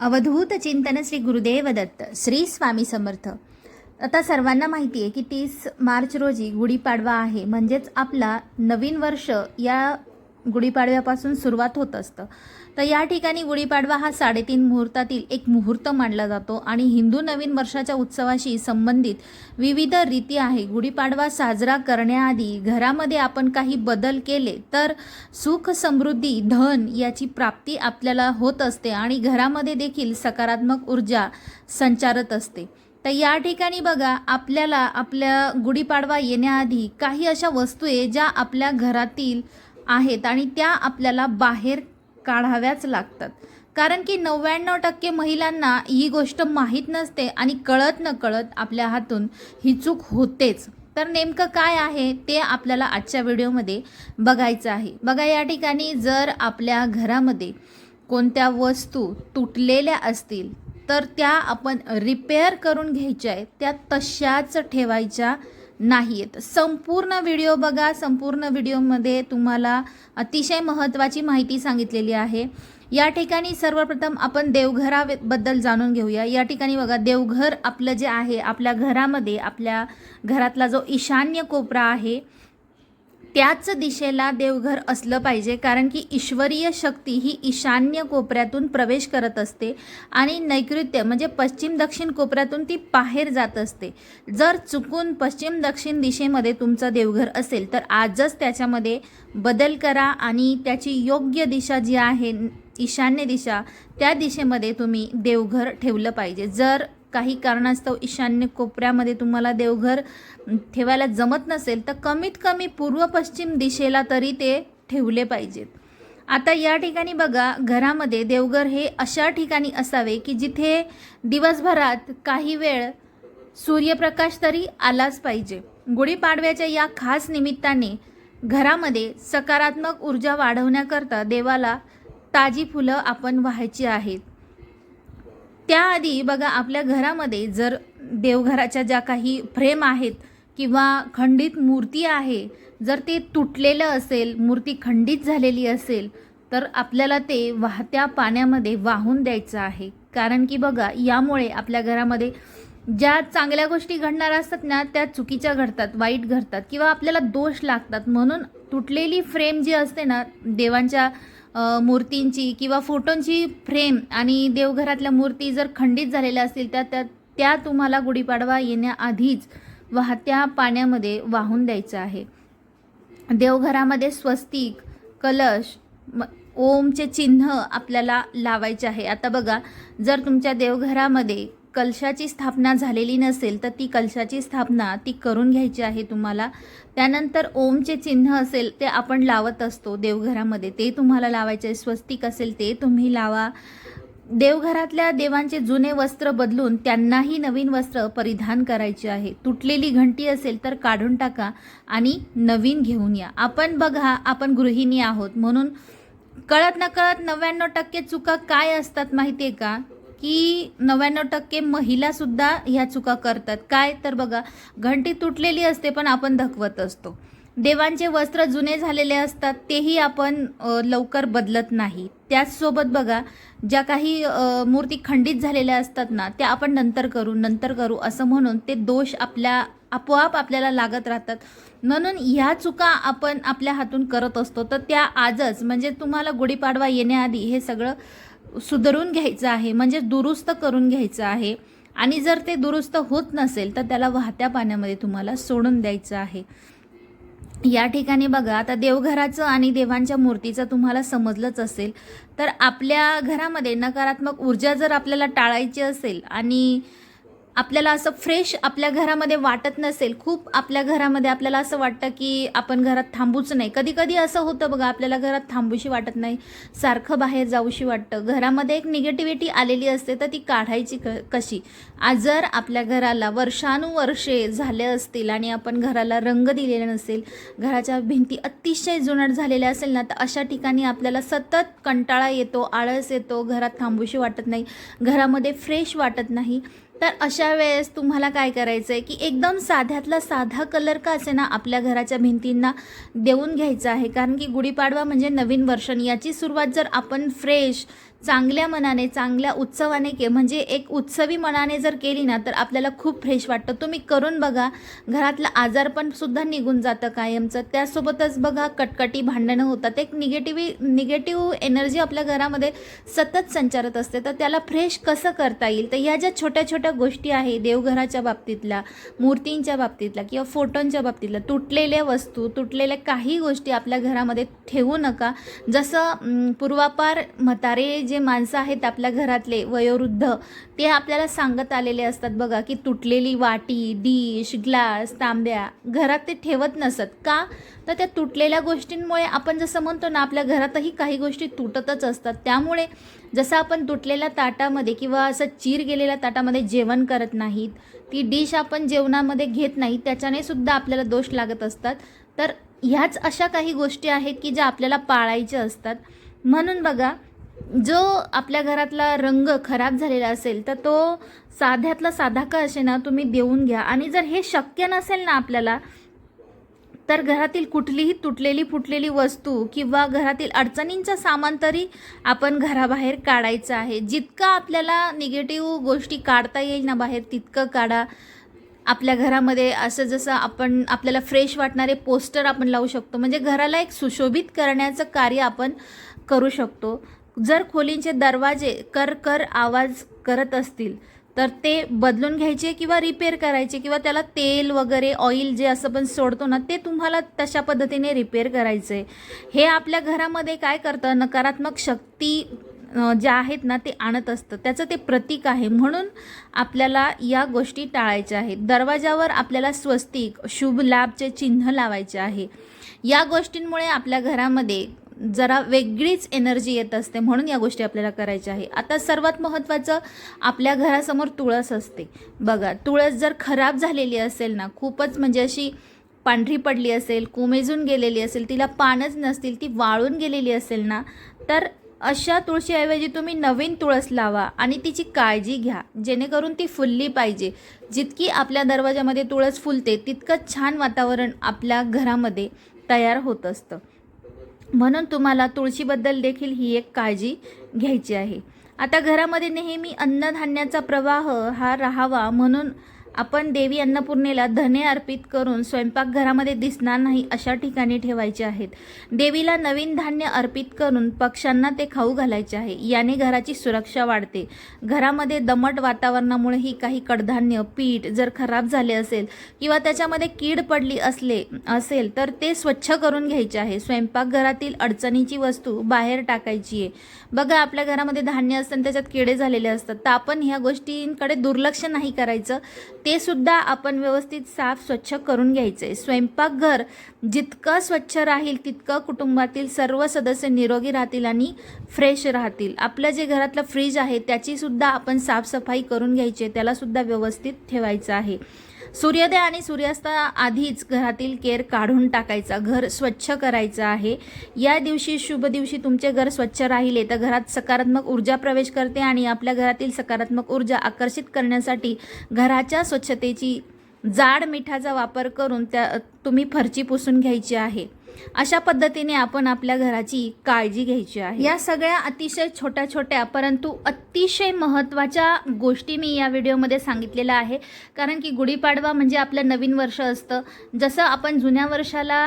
अवधूत चिंतन श्री गुरुदेव दत्त श्री स्वामी समर्थ. आता सर्वांना माहिती आहे की तीस मार्च रोजी गुढीपाडवा आहे. म्हणजेच आपला नवीन वर्ष या गुढीपाडव्यापासून सुरुवात होत असतं. तर या ठिकाणी गुढीपाडवा हा साडेतीन मुहूर्तातील एक मुहूर्त मानला जातो आणि हिंदू नवीन वर्षाच्या उत्सवाशी संबंधित विविध रीती आहे. गुढीपाडवा साजरा करण्याआधी घरामध्ये आपण काही बदल केले तर सुख समृद्धी धन याची प्राप्ती आपल्याला होत असते आणि घरामध्ये देखील सकारात्मक ऊर्जा संचारत असते. तर या ठिकाणी बघा आपल्याला आपल्या गुढीपाडवा येण्याआधी काही अशा वस्तू आहे ज्या आपल्या घरातील आहेत आणि त्या आपल्याला बाहेर काढाव्याच लागतात. कारण की नव्याण्णव टक्के महिलांना ही गोष्ट माहीत नसते आणि कळत न कळत आपल्या हातून ही चूक होतेच. तर नेमकं काय आहे ते आपल्याला आजच्या व्हिडिओमध्ये बघायचं आहे. बघा या ठिकाणी जर आपल्या घरामध्ये कोणत्या वस्तू तुटलेल्या असतील तर त्या आपण रिपेअर करून घ्यायच्या आहेत. त्या तशाच ठेवायच्या नाही आहेत संपूर्ण व्हिडिओ बघा संपूर्ण व्हिडिओमध्ये तुम्हाला अतिशय महत्त्वाची माहिती सांगितलेली आहे. या ठिकाणी सर्वप्रथम आपण देवघराबद्दल जाणून घेऊया. या ठिकाणी बघा देवघर आपलं जे आहे आपल्या घरामध्ये आपल्या घरातला जो ईशान्य कोपरा आहे त्याच दिशेला देवघर असलं पाहिजे कारण की ईश्वरीय शक्ती ही ईशान्य कोपऱ्यातून प्रवेश करत असते आणि नैकृत्य म्हणजे पश्चिम दक्षिण कोपऱ्यातून ती बाहेर जात असते. जर चुकून पश्चिम दक्षिण दिशेमध्ये तुमचं देवघर असेल तर आजच त्याच्यामध्ये बदल करा आणि त्याची योग्य दिशा जी आहे ईशान्य दिशा त्या दिशेमध्ये तुम्ही देवघर ठेवलं पाहिजे. जर काही कारणास्तव ईशान्य कोपऱ्यामध्ये तुम्हाला देवघर ठेवायला जमत नसेल तर कमीत कमी पूर्व पश्चिम दिशेला तरी ते ठेवले पाहिजेत. आता या ठिकाणी बघा घरामध्ये देवघर हे अशा ठिकाणी असावे की जिथे दिवसभरात काही वेळ सूर्यप्रकाश तरी आलाच पाहिजे. गुढीपाडव्याच्या या खास निमित्ताने घरामध्ये सकारात्मक ऊर्जा वाढवण्याकरता देवाला ताजी फुलं आपण व्हायची आहेत. त्याआधी बघा आपल्या घरामध्ये जर देवघराच्या ज्या काही फ्रेम आहेत किंवा खंडित मूर्ती आहे जर ते तुटलेलं असेल मूर्ती खंडित झालेली असेल तर आपल्याला ते वाहत्या पाण्यामध्ये वाहून द्यायचं आहे. कारण की बघा यामुळे आपल्या घरामध्ये ज्या चांगल्या गोष्टी घडणार असतात ना त्या चुकीच्या घडतात वाईट घडतात किंवा आपल्याला दोष लागतात. म्हणून तुटलेली फ्रेम जी असते ना देवांच्या मूर्तींची किंवा फोटोंची फ्रेम आणि देवघरातल्या मूर्ती जर खंडित झालेल्या असतील त्या त्या त्या तुम्हाला गुढीपाडवा येण्याआधीच वाहत्या पाण्यामध्ये वाहून द्यायचं आहे. देवघरामध्ये स्वस्तिक कलश म ओमचे चिन्ह आपल्याला लावायचे आहे. आता बघा जर तुमच्या देवघरामध्ये कलशाची स्थापना झालेली नसेल तर ती कलशाची स्थापना ती करून घ्यायची आहे तुम्हाला. त्यानंतर ओमचे चिन्ह असेल ते आपण लावत असतो देवघरामध्ये. ते तुम्हाला लावायचे आहे. स्वस्तिक असेल ते तुम्ही लावा. देवघरातल्या देवांचे जुने वस्त्र बदलून त्यांनाही नवीन वस्त्र परिधान करायचे आहे. तुटलेली घंटी असेल तर काढून टाका आणि नवीन घेऊन या. आपण बघा आपण गृहिणी आहोत. म्हणून कळत न कळत नव्याण्णव टक्के चुका काय असतात माहिती आहे का? की नव्याण्णव टक्के महिलासुद्धा ह्या चुका करतात. काय? तर बघा घंटी तुटलेली असते पण आपण धकवत असतो. देवांचे वस्त्र जुने झालेले असतात तेही आपण लवकर बदलत नाही. त्याचसोबत बघा ज्या काही मूर्ती खंडित झालेल्या असतात ना त्या आपण नंतर करू नंतर करू असं म्हणून ते दोष आपल्या आपोआप आपल्याला लागत राहतात. म्हणून ह्या चुका आपण आपल्या हातून करत असतो. तर त्या आजच म्हणजे तुम्हाला गुढीपाडवा येण्याआधी हे सगळं सुधारून घ्यायचं आहे म्हणजे दुरुस्त करून घ्यायचं आहे. आणि जर ते दुरुस्त होत नसेल तर त्याला वाहत्या पाण्यामध्ये तुम्हाला सोडून द्यायचं आहे. या ठिकाणी बघा आता देवघराचं आणि देवांच्या मूर्तीचं तुम्हाला समजलंच असेल तर आपल्या घरामध्ये नकारात्मक ऊर्जा जर आपल्याला टाळायची असेल आणि आपल्याला असं फ्रेश आपल्या घरामध्ये वाटत नसेल खूप आपल्या घरामध्ये आपल्याला असं वाटतं की आपण घरात थांबूच नाही. कधी कधी असं होतं बघा आपल्याला घरात थांबूशी वाटत नाही सारखं बाहेर जाऊशी वाटतं. घरामध्ये एक निगेटिव्हिटी आलेली असते तर ती काढायची क कशी? आज जर आपल्या घराला वर्षानुवर्षे झाले असतील आणि आपण घराला रंग दिलेला नसेल घराच्या भिंती अतिशय जुनाट झालेल्या असेल ना तर अशा ठिकाणी आपल्याला सतत कंटाळा येतो आळस येतो घरात थांबूशी वाटत नाही घरामध्ये फ्रेश वाटत नाही. तर अशा वेळेस तुम्हाला काय करायचं आहे की एकदम साध्यातला साधा कलर का असे ना आपल्या घराच्या भिंतींना देऊन घ्यायचा आहे? कारण की गुढीपाडवा म्हणजे नवीन वर्षण याची सुरुवात जर आपण फ्रेश चांगल्या मनाने चांगल्या उत्सवाने के म्हणजे एक उत्सवी मनाने जर केली ना तर आपल्याला खूप फ्रेश वाटतं. तुम्ही करून बघा. घरातलं आजारपण सुद्धा निघून जातं कायमचं. त्यासोबतच बघा कटकटी भांडणं होतात. एक निगेटिव्ही निगेटिव्ह एनर्जी आपल्या घरामध्ये सतत संचारत असते. तर त्याला फ्रेश कसं करता येईल? तर ह्या ज्या छोट्या छोट्या गोष्टी आहे देवघराच्या बाबतीतल्या मूर्तींच्या बाबतीतल्या किंवा फोटोंच्या बाबतीतल्या तुटलेल्या वस्तू तुटलेल्या काही गोष्टी आपल्या घरामध्ये ठेवू नका. जसं पूर्वापार म्हातारे जे माणसं आहेत आपल्या घरातले वयोवृद्ध ते आपल्याला सांगत आलेले असतात बघा की तुटलेली वाटी डिश ग्लास तांब्या घरात ते ठेवत नसत. का? तर त्या तुटलेल्या गोष्टींमुळे आपण जसं म्हणतो ना आपल्या घरातही काही गोष्टी तुटतच असतात. त्यामुळे जसं आपण तुटलेल्या ताटामध्ये किंवा असं चीर गेलेल्या ताटामध्ये जेवण करत नाहीत ती डिश आपण जेवणामध्ये घेत नाही त्याच्याने सुद्धा आपल्याला दोष लागत असतात. तर ह्याच अशा काही गोष्टी आहेत की ज्या आपल्याला पाळायच्या असतात. म्हणून बघा जो आपल्या घरातला रंग खराब झालेला असेल तर तो साध्यातला साधा का असे ना तुम्ही देऊन घ्या. आणि जर हे शक्य नसेल ना आपल्याला तर घरातील कुठलीही तुटलेली फुटलेली वस्तू किंवा घरातील अडचणींचं सामान तरी आपण घराबाहेर काढायचं आहे. जितकं आपल्याला निगेटिव्ह गोष्टी काढता येईल ना बाहेर तितकं काढा. आपल्या घरामध्ये असं जसं आपण आपल्याला फ्रेश वाटणारे पोस्टर आपण लावू शकतो. म्हणजे घराला एक सुशोभित करण्याचं कार्य आपण करू शकतो. जर खोलींचे दरवाजे कर कर आवाज करत असतील तर ते बदलून घ्यायचे किंवा रिपेअर करायचे किंवा त्याला तेल वगैरे ऑइल जे असं पण सोडतो ना ते तुम्हाला तशा पद्धतीने रिपेअर करायचं आहे हे आपल्या घरामध्ये काय करतं? नकारात्मक शक्ती ज्या आहेत ना ते आणत असतं. त्याचं ते प्रतीक आहे. म्हणून आपल्याला या गोष्टी टाळायच्या आहेत. दरवाजावर आपल्याला स्वस्तिक शुभ लाभचे चिन्ह लावायचे आहे. या गोष्टींमुळे आपल्या घरामध्ये जरा वेगळीच एनर्जी येत असते म्हणून या गोष्टी आपल्याला करायच्या आहे. आता सर्वात महत्त्वाचं आपल्या घरासमोर तुळस असते. बघा तुळस जर खराब झालेली असेल ना खूपच म्हणजे अशी पांढरी पडली असेल कोमेजून गेलेली असेल तिला पानच नसतील ती वाळून गेलेली असेल ना तर अशा तुळशीऐवजी तुम्ही नवीन तुळस लावा आणि तिची काळजी घ्या. जेणेकरून ती फुलली पाहिजे. जितकी आपल्या दरवाजामध्ये तुळस फुलते तितकं छान वातावरण आपल्या घरामध्ये तयार होत असतं. म्हणून तुम्हाला तुळशीबद्दल देखील ही एक काळजी घ्यायची आहे. आता घरामध्ये नेहमी अन्नधान्याचा प्रवाह हा राहावा म्हणून आपण देवी अन्नपूर्णेला धने अर्पित करून स्वयंपाकघरामध्ये दिसणार नाही अशा ठिकाणी ठेवायचे आहेत. देवीला नवीन धान्य अर्पित करून पक्ष्यांना ते खाऊ घालायचे आहे. याने घराची सुरक्षा वाढते. घरामध्ये दमट वातावरणामुळेही काही कडधान्य पीठ जर खराब झाले असेल किंवा त्याच्यामध्ये कीड पडली असले असेल तर ते स्वच्छ करून घ्यायचे आहे. स्वयंपाकघरातील अडचणीची वस्तू बाहेर टाकायची आहे. बघा आपल्या घरामध्ये धान्य असतं आणि त्याच्यात किडे झालेले असतात. तर आपण ह्या गोष्टींकडे दुर्लक्ष नाही करायचं. ते सुद्धा आपण व्यवस्थित साफ स्वच्छ करून घ्यायचं. आहे स्वयंपाकघर जितकं स्वच्छ राहील तितकं कुटुंबातील सर्व सदस्य निरोगी राहतील आणि फ्रेश राहतील. आपलं जे घरातलं फ्रीज आहे त्याची सुद्धा आपण साफसफाई करून घ्यायची आहे त्यालासुद्धा व्यवस्थित ठेवायचं आहे. सूर्योदय आणि सूर्यास्ता आधीच घरातील केर काढून टाकायचा घर स्वच्छ करायचं आहे. या दिवशी शुभ दिवशी तुमचे घर स्वच्छ राहिले तर घरात सकारात्मक ऊर्जा प्रवेश करते आणि आपल्या घरातील सकारात्मक ऊर्जा आकर्षित करण्यासाठी घराच्या स्वच्छतेची जाड मिठाचा वापर करून त्या तुम्ही फरची पुसून घ्यायची आहे. अशा पद्धतीने आपण आपल्या घराची काळजी घ्यायची आहे. या सगळ्या अतिशय छोट्या छोट्या परंतु अतिशय महत्त्वाच्या गोष्टी मी या व्हिडिओमध्ये सांगितलेल्या आहे. कारण की गुढीपाडवा म्हणजे आपलं नवीन वर्ष असतं. जसं आपण जुन्या वर्षाला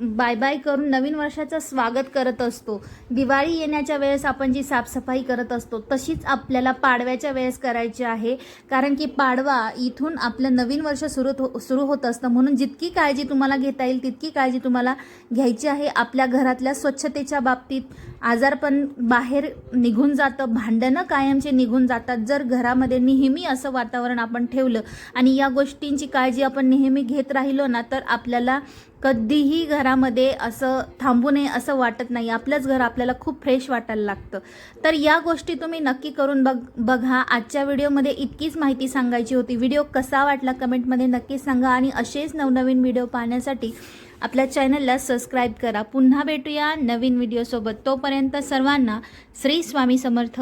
बाय बाय करून नवीन वर्षाचं स्वागत करत असतो दिवाळी येण्याच्या वेळेस आपण जी साफसफाई करत असतो तशीच आपल्याला पाडव्याच्या वेळेस करायची आहे. कारण की पाडवा इथून आपलं नवीन वर्ष सुरू हो सुरू होत असतं. म्हणून जितकी काळजी तुम्हाला घेता येईल तितकी काळजी तुम्हाला घ्यायची आहे. आपल्या घरातल्या स्वच्छतेच्या बाबतीत आजारपण बाहेर निघून जातं. भांडणं कायमचे निघून जातात. जर घरामध्ये नेहमी असं वातावरण आपण ठेवलं आणि या गोष्टींची काळजी आपण नेहमी घेत राहिलो ना तर आपल्याला कधीही घरामध्ये असं थांबू नये असं वाटत नाही. आपलंच घर आपल्याला खूप फ्रेश वाटायला लागतं. तर या गोष्टी तुम्ही नक्की करून बघ बघा. आजच्या व्हिडिओमध्ये इतकीच माहिती सांगायची होती. व्हिडिओ कसा वाटला कमेंटमध्ये नक्की सांगा आणि असेच नवनवीन व्हिडिओ पाहण्यासाठी आपल्या चॅनलला सबस्क्राईब करा. पुन्हा भेटूया नवीन व्हिडिओसोबत तोपर्यंत सर्वांना श्री स्वामी समर्थ.